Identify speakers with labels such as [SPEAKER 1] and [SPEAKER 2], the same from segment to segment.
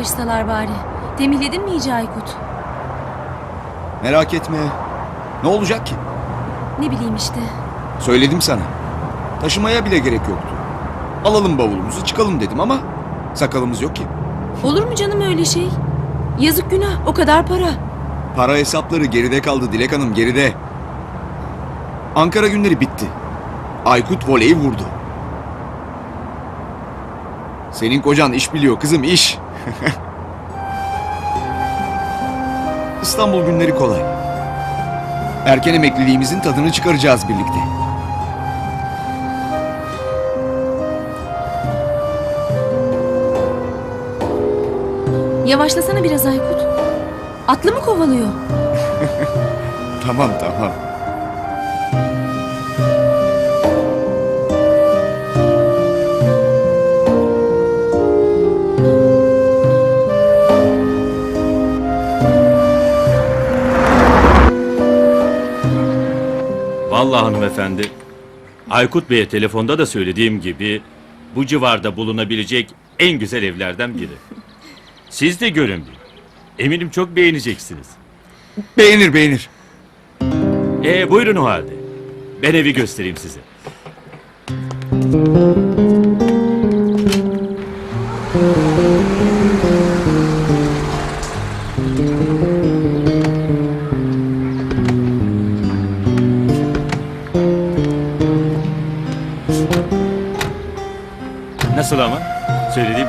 [SPEAKER 1] Taşısalar bari. Tembihledin mi iyice Aykut?
[SPEAKER 2] Merak etme. Ne olacak ki?
[SPEAKER 1] Ne bileyim işte.
[SPEAKER 2] Söyledim sana. Taşımaya bile gerek yoktu. Alalım bavulumuzu çıkalım dedim ama sakalımız yok ki.
[SPEAKER 1] Olur mu canım öyle şey? Yazık günah o kadar para.
[SPEAKER 2] Para hesapları geride kaldı Dilek Hanım geride. Ankara günleri bitti. Aykut voleyi vurdu. Senin kocan iş biliyor kızım iş. İstanbul günleri kolay. Erken emekliliğimizin tadını çıkaracağız birlikte.
[SPEAKER 1] Yavaşlasana biraz Aykut. Atlı mı kovalıyor?
[SPEAKER 2] Tamam tamam.
[SPEAKER 3] Vallahi hanımefendi, Aykut Bey'e telefonda da söylediğim gibi bu civarda bulunabilecek en güzel evlerden biri. Siz de görün bir. Eminim çok beğeneceksiniz.
[SPEAKER 2] Beğenir beğenir.
[SPEAKER 3] Ee buyurun o halde. Ben evi göstereyim size.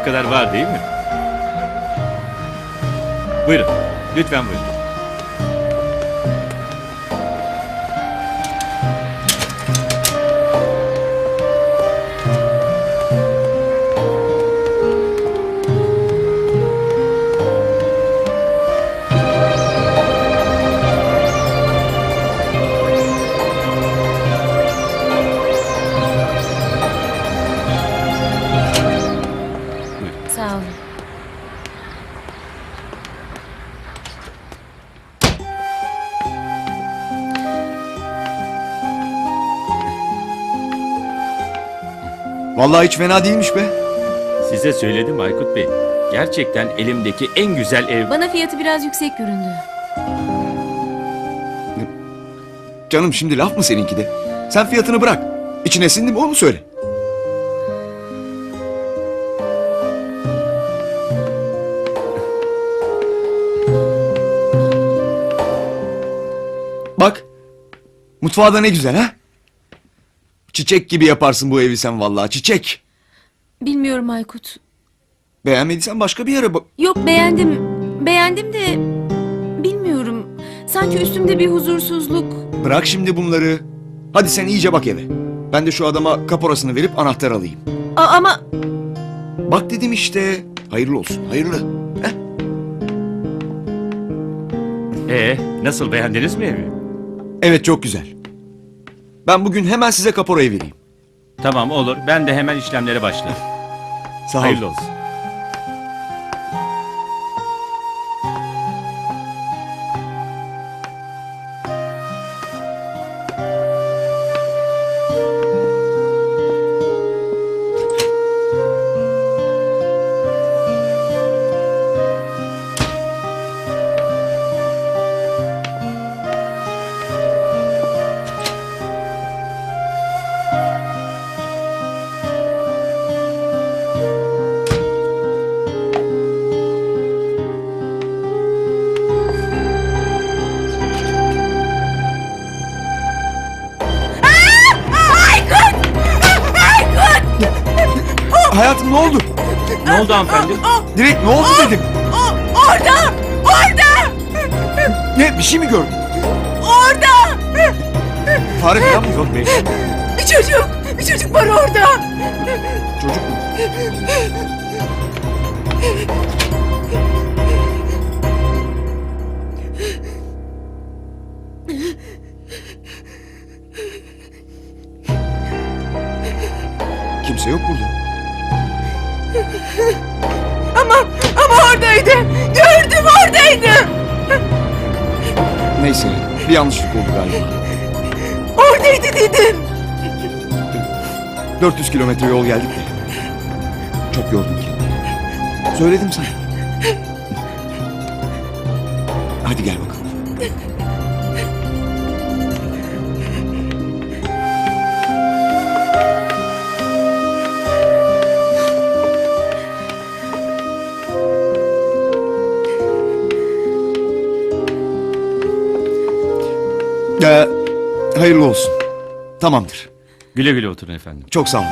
[SPEAKER 3] Kadar var değil mi? Buyurun. Lütfen buyurun.
[SPEAKER 2] Vallahi hiç fena değilmiş be.
[SPEAKER 3] Size söyledim Aykut Bey. Gerçekten elimdeki en güzel ev.
[SPEAKER 1] Bana fiyatı biraz yüksek göründü.
[SPEAKER 2] Canım şimdi laf mı seninki de? Sen fiyatını bırak. İçine sindi mi onu söyle. Bak. Mutfağı da ne güzel ha? Çiçek gibi yaparsın bu evi sen vallahi çiçek.
[SPEAKER 1] Bilmiyorum Aykut.
[SPEAKER 2] Beğenmediysen başka bir yere bak.
[SPEAKER 1] Yok beğendim. Beğendim de bilmiyorum. Sanki üstümde bir huzursuzluk.
[SPEAKER 2] Bırak şimdi bunları. Hadi sen iyice bak eve. Ben de şu adama kaporasını verip anahtar alayım.
[SPEAKER 1] A- ama
[SPEAKER 2] Bak dedim işte. Hayırlı olsun, hayırlı. Heh.
[SPEAKER 3] Ee, nasıl beğendiniz mi evi?
[SPEAKER 2] Evet çok güzel. Ben bugün hemen size kaporayı vereyim.
[SPEAKER 3] Tamam olur. Ben de hemen işlemlere başlarım.
[SPEAKER 2] Sağ ol.
[SPEAKER 3] Hayırlı olsun.
[SPEAKER 2] Bir şey mi gördün?
[SPEAKER 4] Orada!
[SPEAKER 2] Fare falan mı? Be.
[SPEAKER 4] Bir çocuk! Bir çocuk var orada!
[SPEAKER 2] Çocuk mu? Kimse yok burada.
[SPEAKER 4] Ama ama oradaydı! Gördüm oradaydı!
[SPEAKER 2] Neyse bir yanlışlık oldu galiba.
[SPEAKER 4] Oradaydı dedim!
[SPEAKER 2] 400 kilometre yol geldik de. Çok yordum ki. Söyledim sana. Hadi gel bakalım. Ee, hayırlı olsun. Tamamdır.
[SPEAKER 3] Güle güle oturun efendim.
[SPEAKER 2] Çok sağ olun.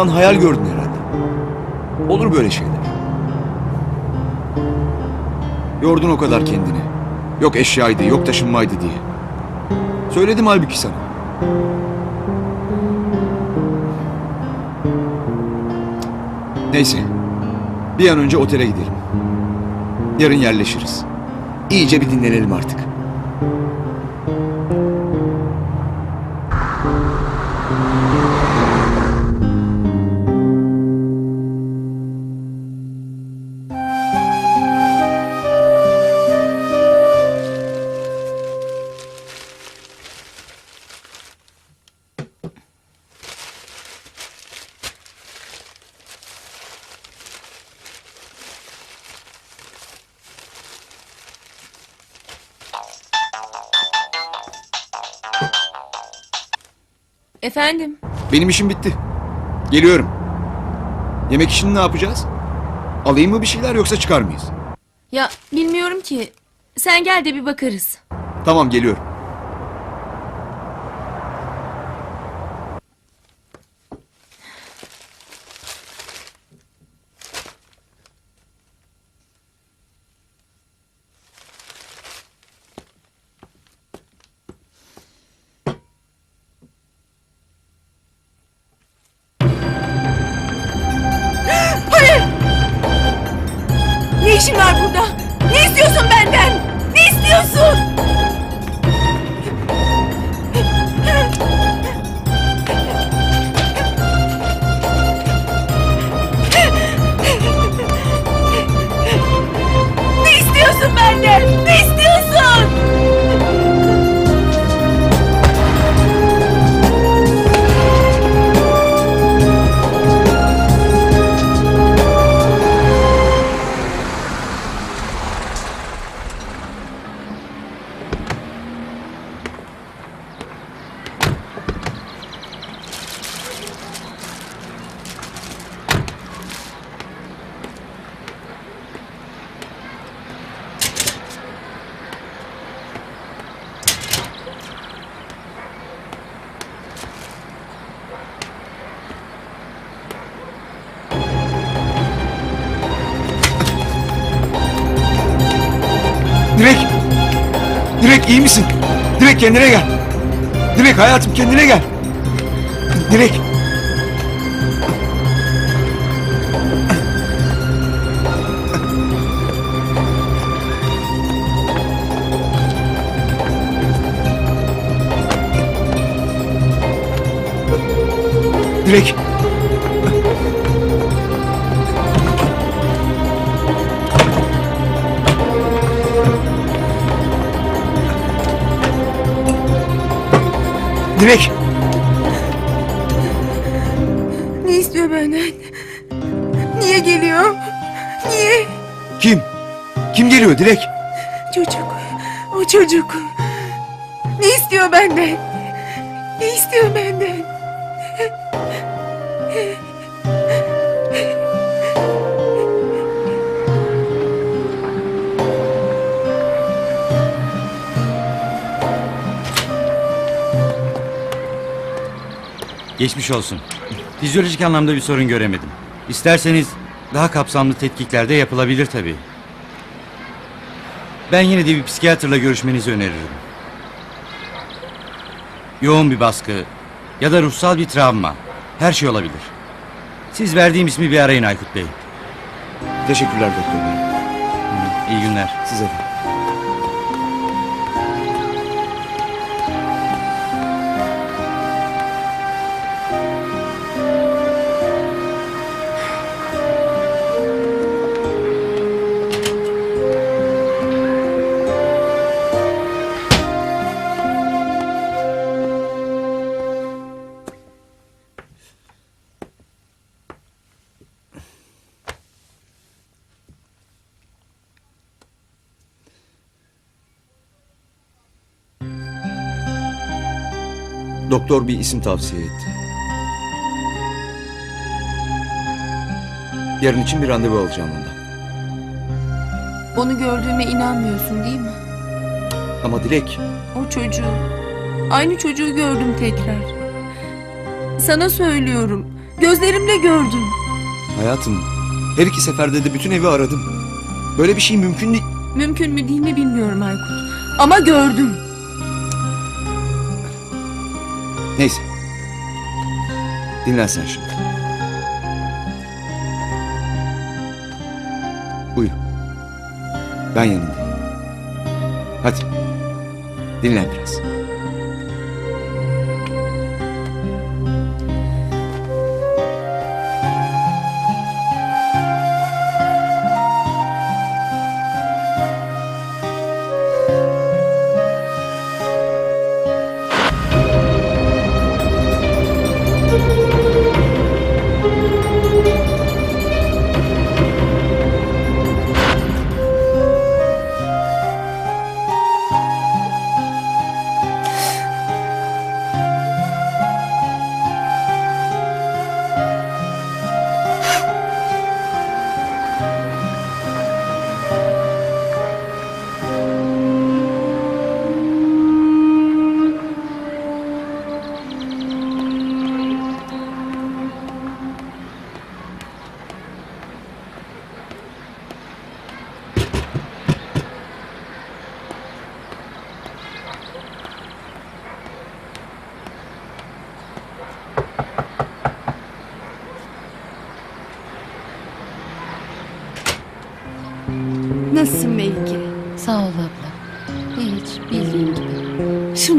[SPEAKER 2] An hayal gördün herhalde. Olur böyle şeyler. Yordun o kadar kendini. Yok eşyaydı, yok taşınmaydı diye. Söyledim halbuki sana. Neyse. Bir an önce otele gidelim. Yarın yerleşiriz. İyice bir dinlenelim artık.
[SPEAKER 1] Efendim?
[SPEAKER 2] Benim işim bitti. Geliyorum. Yemek işini ne yapacağız? Alayım mı bir şeyler yoksa çıkar mıyız?
[SPEAKER 1] Ya bilmiyorum ki. Sen gel de bir bakarız.
[SPEAKER 2] Tamam geliyorum. İyi misin? Direk kendine gel. Direk hayatım kendine gel. Direk! Direk! Direk!
[SPEAKER 4] Ne istiyor benden? Niye geliyor? Niye?
[SPEAKER 2] Kim? geliyor Dilek?
[SPEAKER 4] Çocuk. O çocuk. Ne istiyor benden? Ne istiyor benden?
[SPEAKER 5] Geçmiş olsun. Fizyolojik anlamda bir sorun göremedim. İsterseniz daha kapsamlı tetkiklerde yapılabilir tabii. Ben yine de bir psikiyatrla görüşmenizi öneririm. Yoğun bir baskı ya da ruhsal bir travma. Her şey olabilir. Siz verdiğim ismi bir arayın Aykut Bey.
[SPEAKER 2] Teşekkürler doktor bey.
[SPEAKER 5] İyi günler.
[SPEAKER 2] Size de. Doktor bir isim tavsiye etti. Yarın için bir randevu alacağım ondan.
[SPEAKER 1] Onu gördüğüme inanmıyorsun değil mi?
[SPEAKER 2] Ama Dilek,
[SPEAKER 1] O çocuğu. Aynı çocuğu gördüm tekrar. Sana söylüyorum. Gözlerimle gördüm.
[SPEAKER 2] hayatım, her iki seferde de bütün evi aradım. Böyle bir şey mümkün değil.
[SPEAKER 1] Mümkün mü değil mi bilmiyorum Aykut. Ama gördüm.
[SPEAKER 2] Neyse. Dinlen sen şimdi. Uyu. Ben yanındayım. Hadi. Dinlen biraz.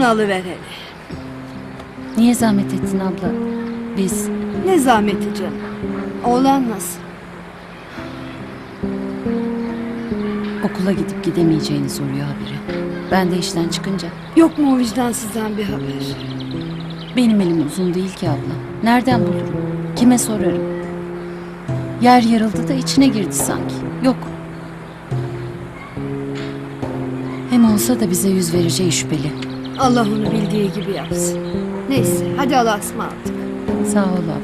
[SPEAKER 6] Şunu alıver hele.
[SPEAKER 7] Niye zahmet ettin abla? Biz
[SPEAKER 6] Ne zahmeti canım. Oğlan nasıl?
[SPEAKER 7] okula gidip gidemeyeceğini soruyor haberi. Ben de işten çıkınca
[SPEAKER 6] Yok mu o vicdansızdan bir haber?
[SPEAKER 7] benim elim uzun değil ki abla. Nereden bulurum? Kime sorarım? Yer yarıldı da içine girdi sanki. Yok. Hem olsa da bize yüz vereceği şüpheli.
[SPEAKER 6] Allah onu bildiği gibi yapsın. Neyse hadi Allah'a ısmarladık.
[SPEAKER 7] Sağ ol abla.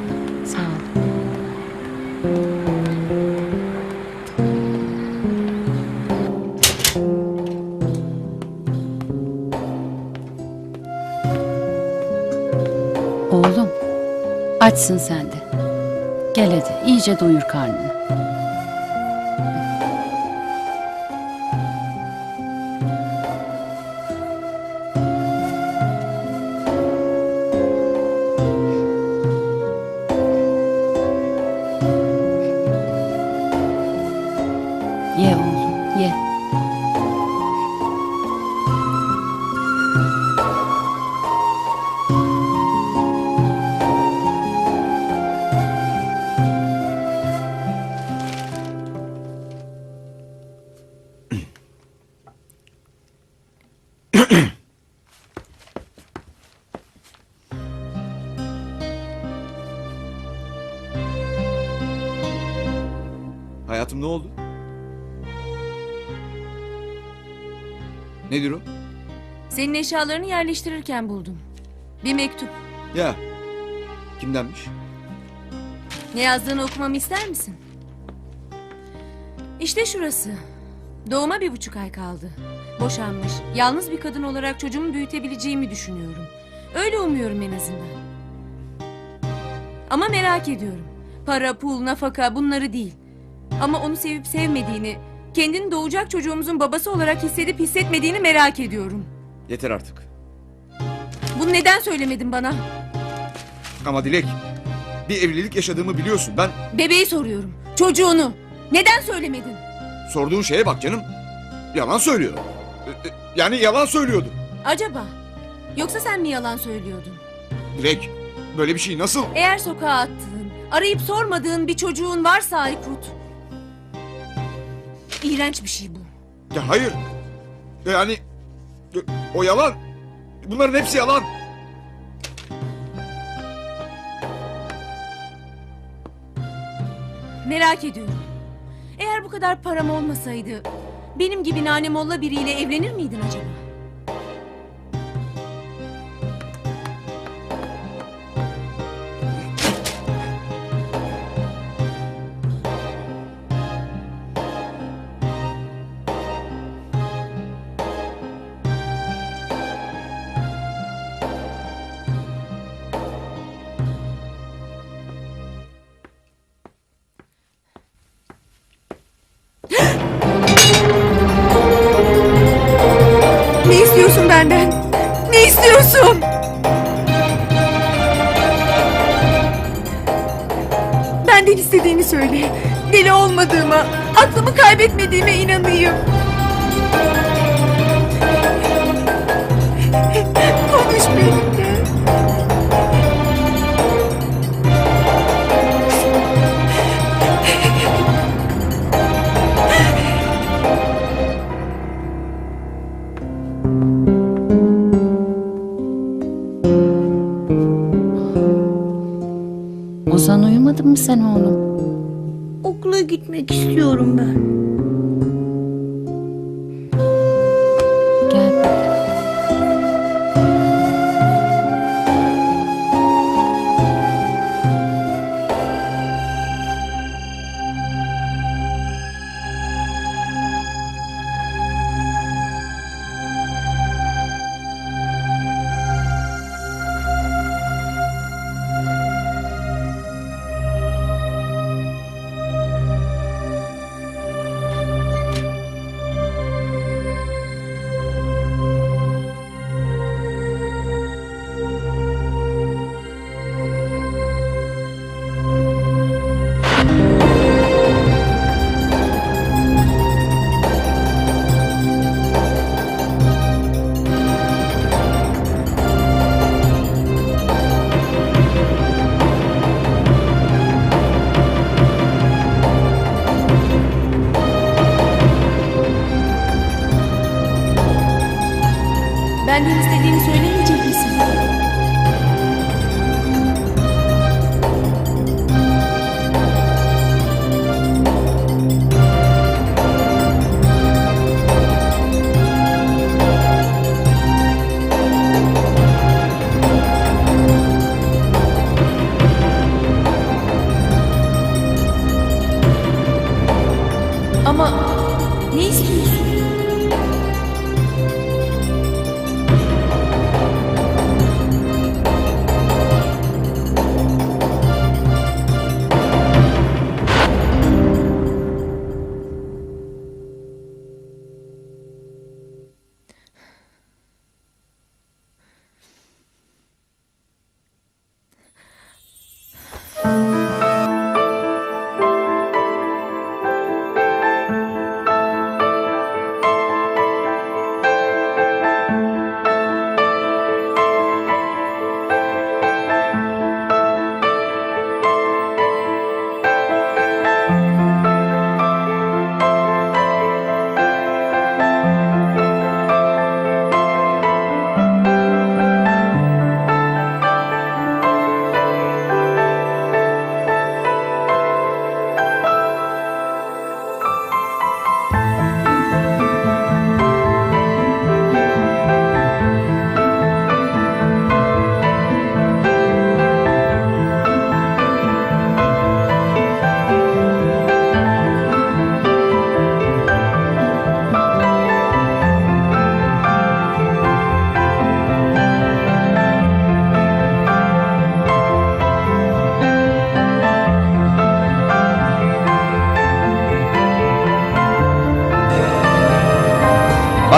[SPEAKER 7] Sağ ol. Oğlum, açsın sen de. Gel hadi, iyice doyur karnını.
[SPEAKER 2] Ne oldu? Nedir o?
[SPEAKER 1] Senin eşyalarını yerleştirirken buldum. Bir mektup.
[SPEAKER 2] Ya. Kimdenmiş?
[SPEAKER 1] Ne yazdığını okumamı ister misin? İşte şurası. Doğuma bir buçuk ay kaldı. Boşanmış. Yalnız bir kadın olarak çocuğumu büyütebileceğimi düşünüyorum. Öyle umuyorum en azından. Ama merak ediyorum. Para, pul, nafaka bunları değil. Ama onu sevip sevmediğini, kendini doğacak çocuğumuzun babası olarak hissedip hissetmediğini merak ediyorum.
[SPEAKER 2] Yeter artık.
[SPEAKER 1] Bunu neden söylemedin bana?
[SPEAKER 2] Ama Dilek. Bir evlilik yaşadığımı biliyorsun. Ben
[SPEAKER 1] Bebeği soruyorum. Çocuğunu. Neden söylemedin?
[SPEAKER 2] sorduğun şeye bak canım. Yalan söylüyor. E, e, Yani yalan söylüyordu.
[SPEAKER 1] Acaba? Yoksa sen mi yalan söylüyordun?
[SPEAKER 2] Dilek. Böyle bir şey nasıl?
[SPEAKER 1] Eğer sokağa attığın, arayıp sormadığın bir çocuğun varsa Aykut. İğrenç bir şey bu.
[SPEAKER 2] Ya hayır. Yani e, o yalan. Bunların hepsi yalan.
[SPEAKER 1] Merak ediyorum. Eğer bu kadar param olmasaydı... ...benim gibi nanemolla biriyle evlenir miydin acaba?
[SPEAKER 4] Ne istiyorsun benden? Ne istiyorsun? Benden istediğini söyle. Deli olmadığıma, aklımı kaybetmediğime inanayım. Konuş benimle.
[SPEAKER 7] Mı oğlum?
[SPEAKER 8] Okula gitmek istiyorum ben.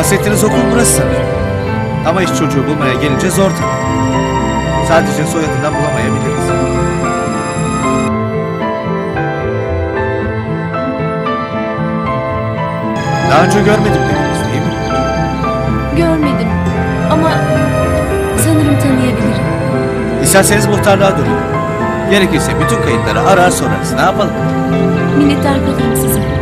[SPEAKER 9] Bahsettiğiniz okul burası sanırım. Ama iş çocuğu bulmaya gelince zor tabii. Sadece soyadından bulamayabiliriz. Daha önce görmedim dediniz değil mi?
[SPEAKER 1] Görmedim ama sanırım tanıyabilirim.
[SPEAKER 9] İsterseniz muhtarlığa dönün. Gerekirse bütün kayıtları arar sorarız. Ne yapalım?
[SPEAKER 1] Minnettar kalırım size.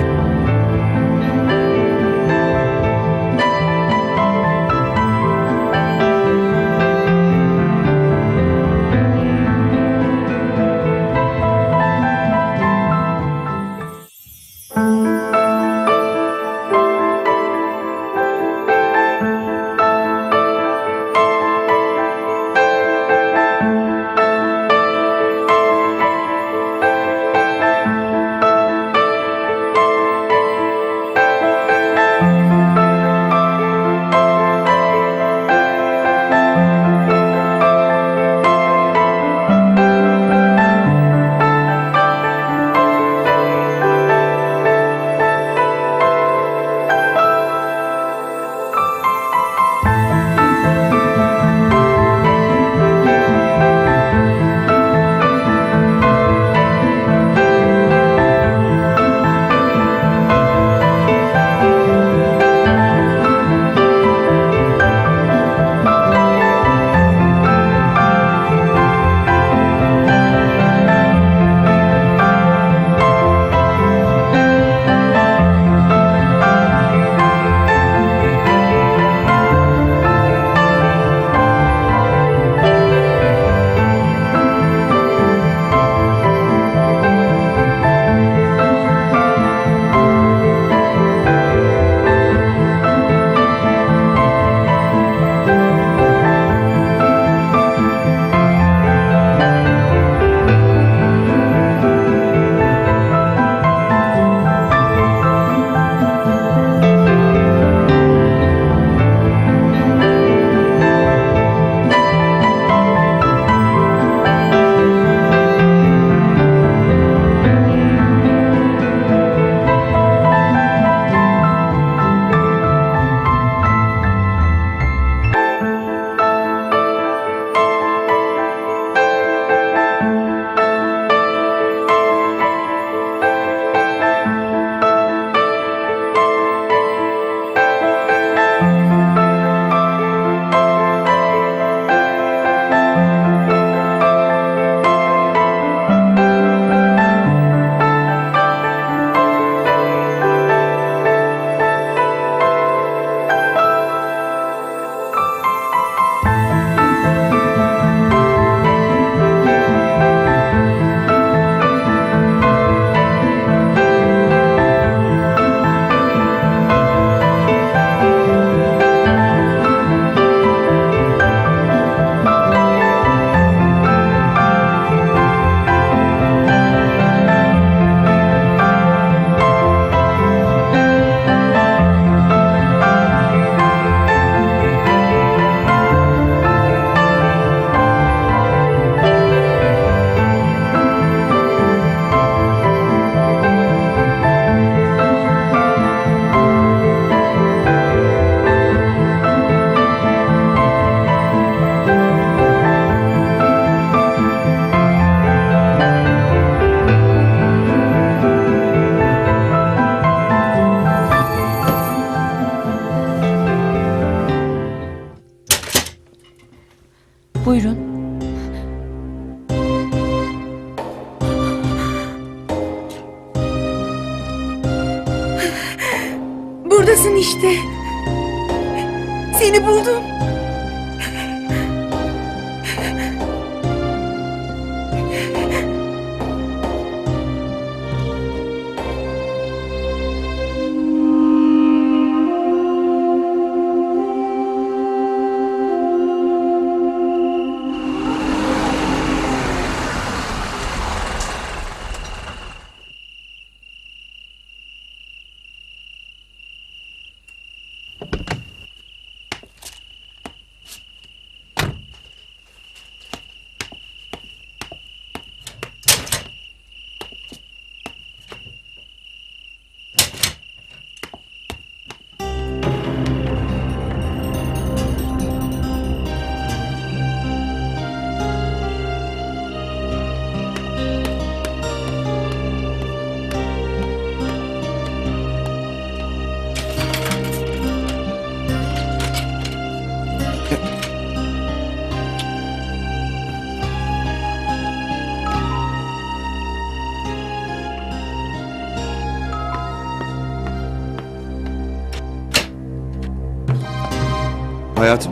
[SPEAKER 2] Hayatım.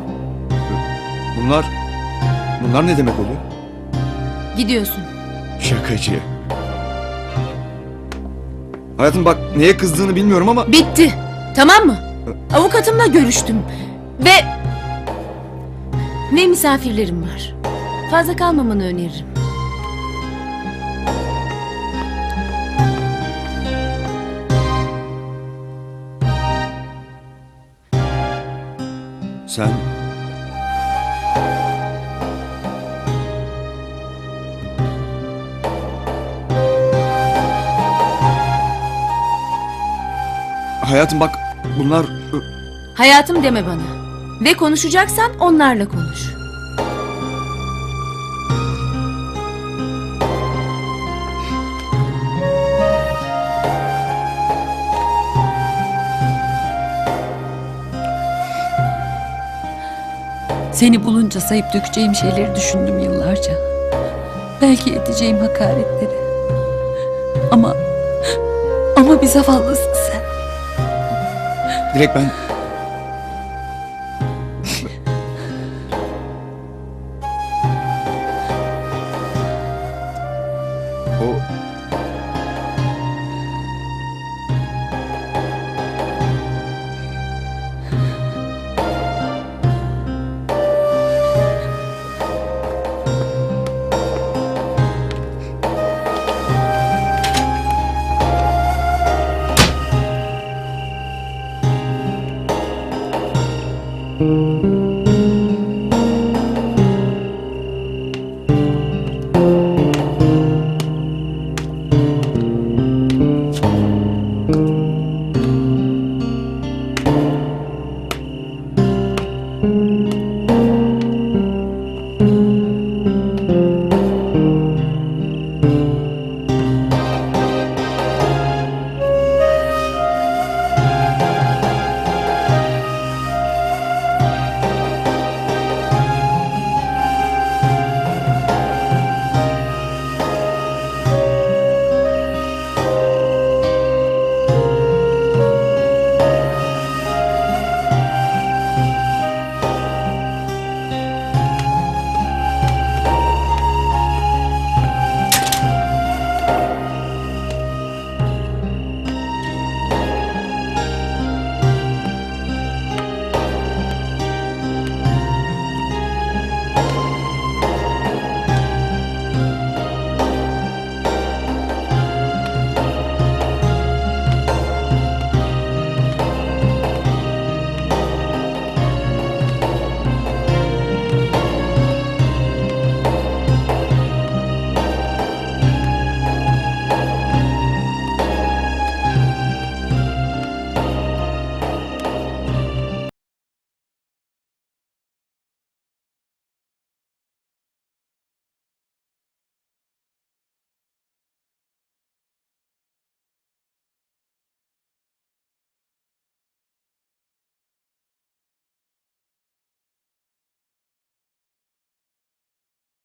[SPEAKER 2] Bunlar... Bunlar ne demek oluyor?
[SPEAKER 1] Gidiyorsun.
[SPEAKER 2] Şakacı. Hayatım bak neye kızdığını bilmiyorum ama...
[SPEAKER 1] Bitti. Tamam mı? Avukatımla görüştüm. Ve... Ne misafirlerim var. Fazla kalmamanı öneririm.
[SPEAKER 2] Sen... Hayatım bak bunlar...
[SPEAKER 1] Hayatım deme bana. Ve konuşacaksan onlarla konuş.
[SPEAKER 7] Seni bulunca sayıp dökeceğim şeyleri düşündüm yıllarca. Belki edeceğim hakaretleri. Ama... Ama bir zavallısın sen.
[SPEAKER 2] Dilek ben... Thank you.